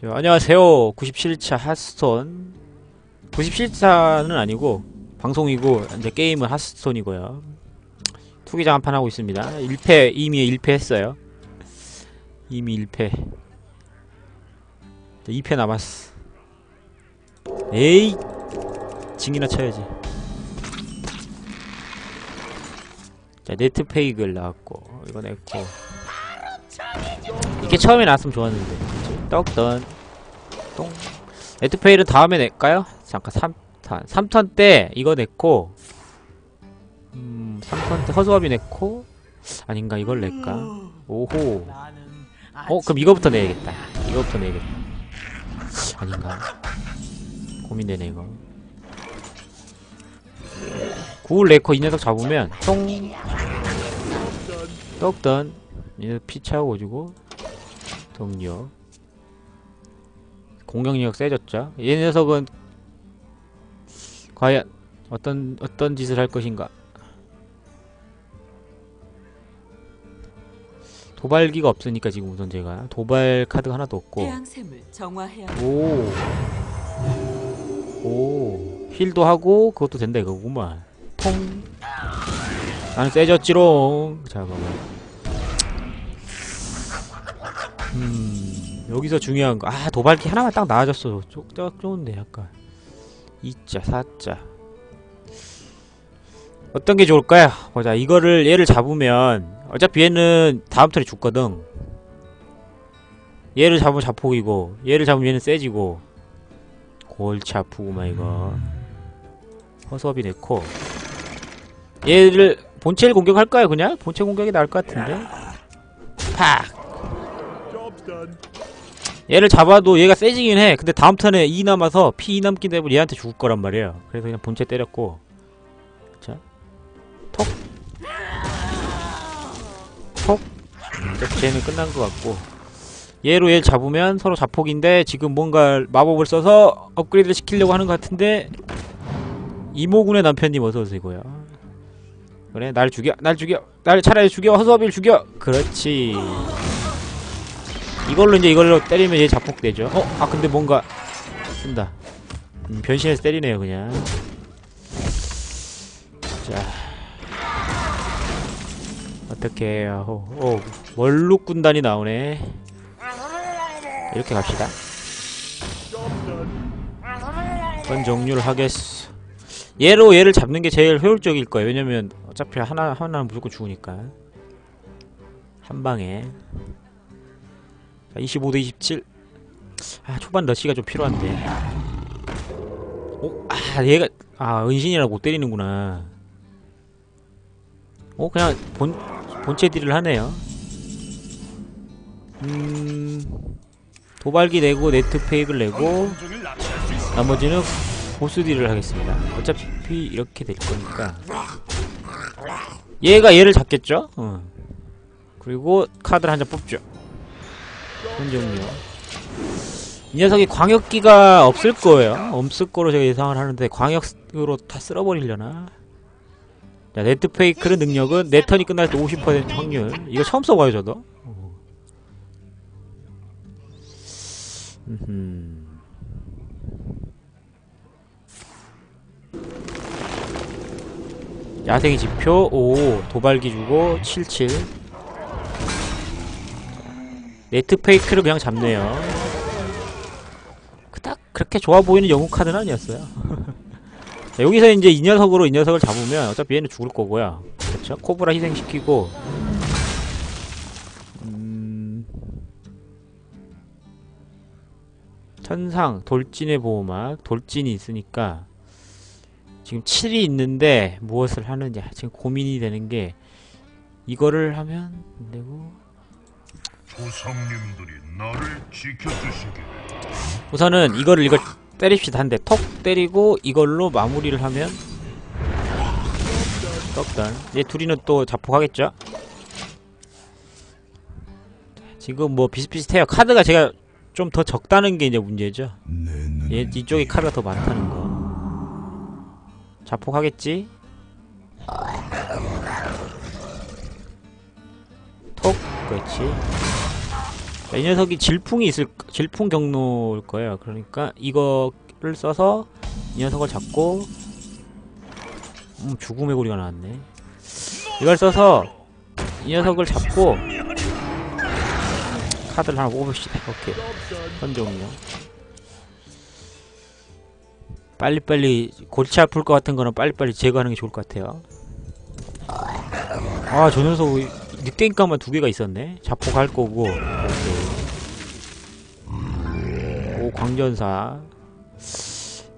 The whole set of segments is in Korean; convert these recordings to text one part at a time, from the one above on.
저, 안녕하세요. 97차 핫스톤. 97차는 아니고 방송이고 이제 게임은 핫스톤이고요. 투기장 한 판 하고 있습니다. 1패 이미 1패 했어요. 이미 1패. 2패 남았어. 에이 징이나 쳐야지. 자 네트 페이글 나왔고 이거 냈고 이게 처음에 나왔으면 좋았는데? 떡던. 똥. 페이글 다음에 낼까요? 잠깐 3턴 3턴 때 이거 냈고 음 3턴 때 허수아비 냈고 아닌가 이걸 낼까? 오호. 어 그럼 이거부터 내야겠다. 이거부터 내야겠다. 아닌가? 고민되네 이거. 구울 네코 이 녀석 잡으면 똥. 떡던. 이 녀석 피 주고 동력 공격력 세졌죠 이 녀석은 과연 어떤 어떤 짓을 할 것인가 도발기가 없으니까 지금 우선 제가 도발 카드가 하나도 없고 오. 오. 힐도 하고 그것도 된다 이거구만. 통. 나는 세졌지롱. 잠깐만. 음. 여기서 중요한 거. 아, 도발기 하나만 딱 나아졌어. 쪽, 딱 좋은데 약간. 2자, 4자. 어떤 게 좋을까요? 보자. 이거를 얘를 잡으면 어차피 얘는 다음 턴에 죽거든. 얘를 잡으면 자폭이고 얘를 잡으면 얘는 세지고 골치 아프구만 이거 허수아비 내고 얘를 본체를 공격할까요 그냥? 본체 공격이 나을 것 같은데 팍 얘를 잡아도 얘가 세지긴 해. 근데 다음 턴에 2 남아서 피2 남기 때문에 얘한테 죽을 거란 말이에요. 그래서 그냥 본체 때렸고. 자. 톡. 쟤는 끝난 것 같고. 얘로 얘 잡으면 서로 자폭인데 지금 뭔가 마법을 써서 업그레이드 시키려고 하는 것 같은데 이모군의 남편님 어서오시고요. 그래 날 죽여 날 죽여 날 차라리 죽여 허수아비를 죽여. 그렇지 이걸로 이제 이걸로 때리면 얘 자폭되죠 어? 아 근데 뭔가 쓴다 음, 변신해서 때리네요 그냥 자 어떻게 해요 오, 오 월룩 군단이 나오네 이렇게 갑시다. 건 종류를 하겠어. 얘로 얘를 잡는 게 제일 효율적일 거예요. 왜냐면 어차피 하나 하나는 무조건 죽으니까. 한 방에. 자, 25대 27. 아, 초반 러시가 좀 필요한데. 오, 아, 얘가 아, 은신이라 못 때리는구나. 오, 그냥 본 본체 딜을 하네요. 음. 도발기 내고 네트 페이크를 내고 나머지는 보스 딜을 하겠습니다. 어차피 이렇게 될 거니까 얘가 얘를 잡겠죠? 어. 그리고 카드를 한 장 뽑죠. 현종료 이 녀석이 광역기가 없을 거예요. 없을 거로 제가 예상을 하는데 광역으로 다 쓸어버리려나? 자, 네트 페이크의 능력은 네 턴이 끝날 때 50% 확률. 이거 처음 써봐요, 저도. 야생의 지표 오 도발기 주고 77 네트 페이크를 그냥 잡네요. 그닥 그렇게 좋아 보이는 영웅 카드는 아니었어요. 자, 여기서 이제 이 녀석으로 이 녀석을 잡으면 어차피 얘는 죽을 거고요. 그렇죠 코브라 희생시키고. 음... 천상 돌진의 보호막. 돌진이 있으니까 지금 7이 있는데 무엇을 하느냐. 지금 고민이 되는 게 이거를 하면 안 되고 우선은 이거를 이걸 때립시다. 한대톡 때리고 이걸로 마무리를 하면 떡단 얘 둘이는 또 자폭하겠죠? 지금 뭐 비슷비슷해요. 카드가 제가 좀 더 적다는 게 이제 문제죠. 얘 이쪽에 카드가 더 많다는 거. 자폭하겠지? 톡. 그렇지. 자, 이 녀석이 질풍이 있을 질풍 경로일 거예요. 그러니까 이거를 써서 이 녀석을 잡고 음, 죽음의 고리가 나왔네. 이걸 써서 이 녀석을 잡고 카드를 하나 뽑읍시다. 오케이. 선종이요. 빨리빨리 골치 아플 것 같은 거는 빨리빨리 제거하는 게 좋을 것 같아요. 아, 저 녀석 늑대인감만 두 개가 있었네. 자폭 할 거고. 오케이. 오, 광전사.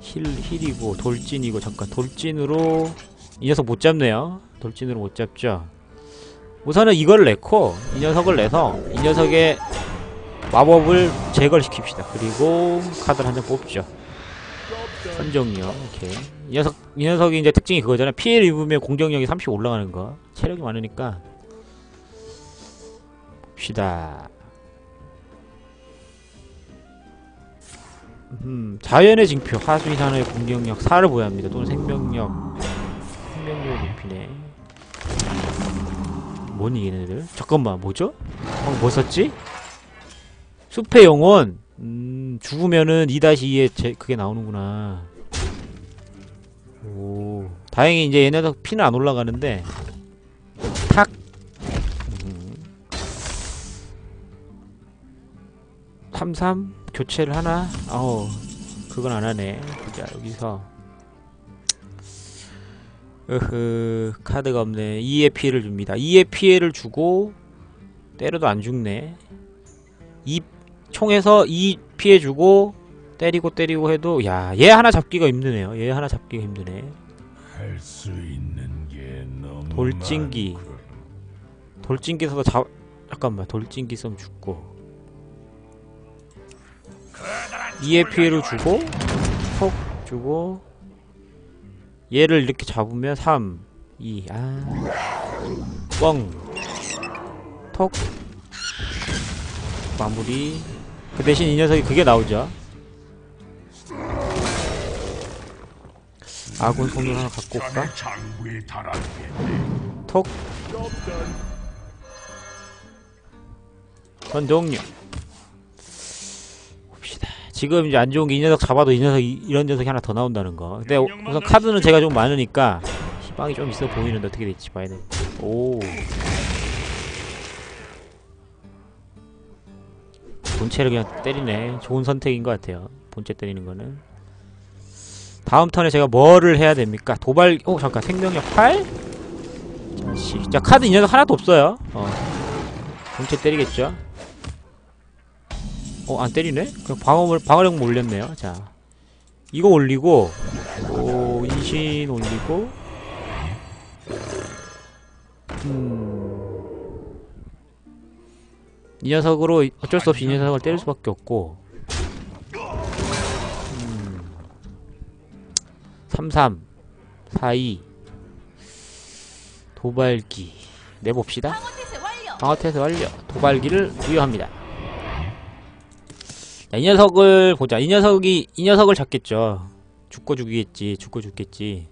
힐, 힐이고, 돌진이고, 잠깐, 돌진으로, 이 녀석 못 잡네요. 돌진으로 못 잡죠. 우선은 이걸 내고, 이 녀석을 내서, 이 녀석의 마법을 제거를 시킵시다. 그리고, 카드를 한 장 뽑죠. 선정력, 오케이. 이 녀석, 이 녀석이 이제 특징이 그거잖아. 피해를 입으면 공격력이 30 올라가는 거. 체력이 많으니까. 봅시다. 음, 자연의 징표, 하수 이산의 공격력 4를 보유합니다. 또는 생명력, 생명력을 높이네. 뭐니, 얘네들? 잠깐만, 뭐죠? 방금 뭐 썼지? 숲의 영혼! 음, 죽으면은 2-2에 제, 그게 나오는구나. 오, 다행히 이제 얘네들 피는 안 올라가는데, 탁! 33 교체를 하나? 아우 그건 안 하네. 자 여기서 으흐 카드가 없네. 2의 피해를 줍니다. 2의 피해를 주고 때려도 안 죽네. 2 총에서 2 피해 주고 때리고 때리고 해도 야 얘 하나 잡기가 힘드네요. 얘 하나 잡기가 힘드네. 돌진기. 돌진기 써서 잡 잠깐만 돌진기 쓰면 죽고 2의 피해를 주고 톡 주고 얘를 이렇게 잡으면 3 2 아. 뻥. 톡. 마무리. 그 대신 이 녀석이 그게 나오죠. 아군 손을 하나 갖고 올까? 톡. 전 종료. 지금 이제 안 좋은 게 이 녀석 잡아도 이 녀석 이- 이런 녀석이 하나 더 나온다는 거. 근데 우- 우선 카드는 제가 좀 많으니까 희망이 좀 있어 보이는데 어떻게 될지 봐야 돼. 오. 본체를 그냥 때리네. 좋은 선택인 것 같아요. 본체 때리는 거는. 다음 턴에 제가 뭐를 해야 됩니까? 도발, 오, 잠깐, 생명력 8? 자, 씨. 자, 카드 이 녀석 하나도 없어요. 어. 본체 때리겠죠? 어, 안 때리네? 그냥 방어물, 방어력만 올렸네요. 자. 이거 올리고, 오, 인신 올리고, 음. 이 녀석으로 어쩔 수 없이 이 녀석을 때릴 수 밖에 없고, 음. 33, 42, 도발기. 내봅시다. 테스 완료. 방어 태세 완료. 도발기를 부여합니다. 자, 이 녀석을 보자. 이 녀석이 이 녀석을 잡겠죠. 죽고 죽이겠지. 죽고 죽겠지.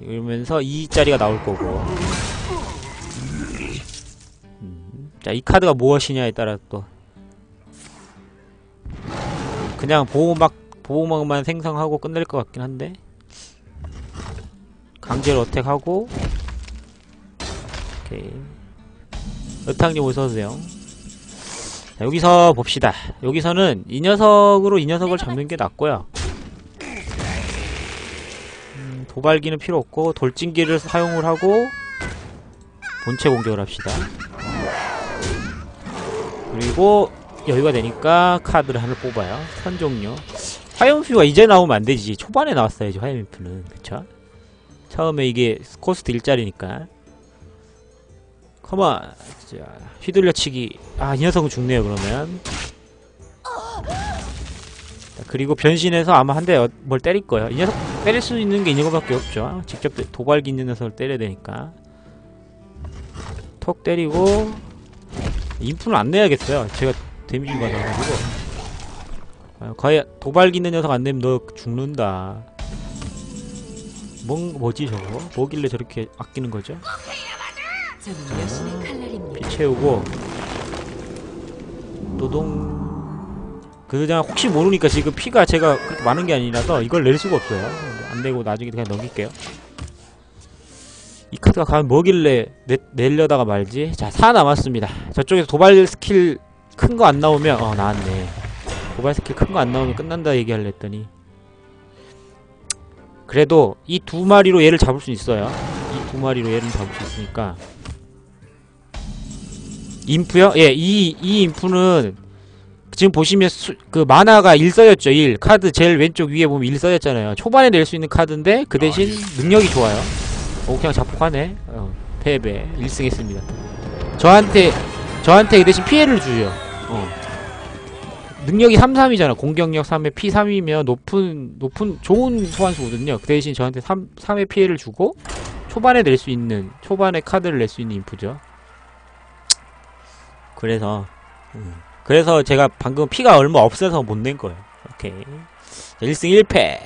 이러면서 2짜리가 나올 거고. 음, 자, 이 카드가 무엇이냐에 따라 또 그냥 보호막 보호막만 생성하고 끝낼 것 같긴 한데 강제로 어택하고 오케이 의탕님 어서오세요 자, 여기서 봅시다. 여기서는 이 녀석으로 이 녀석을 잡는 게 낫고요. 음, 도발기는 필요 없고 돌진기를 사용을 하고 본체 공격을 합시다. 그리고 여유가 되니까 카드를 하나 뽑아요. 선종료. 화염표가 이제 나오면 안 되지. 초반에 나왔어야지 화염표는. 그쵸? 처음에 이게 코스트 1짜리니까 컴온 자 휘둘려치기. 아 이 녀석은 죽네요 그러면. 자, 그리고 변신해서 아마 한 대 뭘 때릴 거예요. 이 녀석 때릴 수 있는 게 이 녀석밖에 없죠. 직접 때- 도발기 있는 녀석을 때려야 되니까. 톡 때리고 인풋을 안 내야겠어요. 제가 데미지 받아가지고. 아, 거의 도발기 있는 녀석 안 내면 너 죽는다. 뭔 뭐지 저거? 뭐길래 저렇게 아끼는 거죠 저는. 피 채우고 노동. 그냥 혹시 모르니까 지금 피가 제가 그렇게 많은 게 아니라서 이걸 낼 수가 없어요. 안 내고 나중에 그냥 넘길게요. 이 카드가 과연 뭐길래 내, 내려다가 말지? 자 4 남았습니다. 저쪽에서 도발 스킬 큰 거 안 나오면 어 나왔네. 도발 스킬 큰 거 안 나오면 끝난다 얘기할래 했더니. 그래도 이 두 마리로 얘를 잡을 수 있어요. 이 두 마리로 얘를 잡을 수 있으니까 인프요? 예, 이, 이 인프는 지금 보시면 수, 그 만화가 1 써였죠 1 카드 제일 왼쪽 위에 보면 1 써였잖아요. 초반에 낼 수 있는 카드인데 그 대신 능력이 좋아요. 오 그냥 자폭하네. 어, 패배. 1승 했습니다. 저한테 저한테 그 대신 피해를 주죠. 어. 능력이 3, 3이잖아. 공격력 3에 피 3이면 높은 높은 좋은 소환수거든요. 그 대신 저한테 3, 3의 피해를 주고 초반에 낼 수 있는 초반에 카드를 낼 수 있는 인프죠 그래서 음. 그래서 제가 방금 피가 얼마 없어서 못 낸 거예요. 오케이. 자, 1승 1패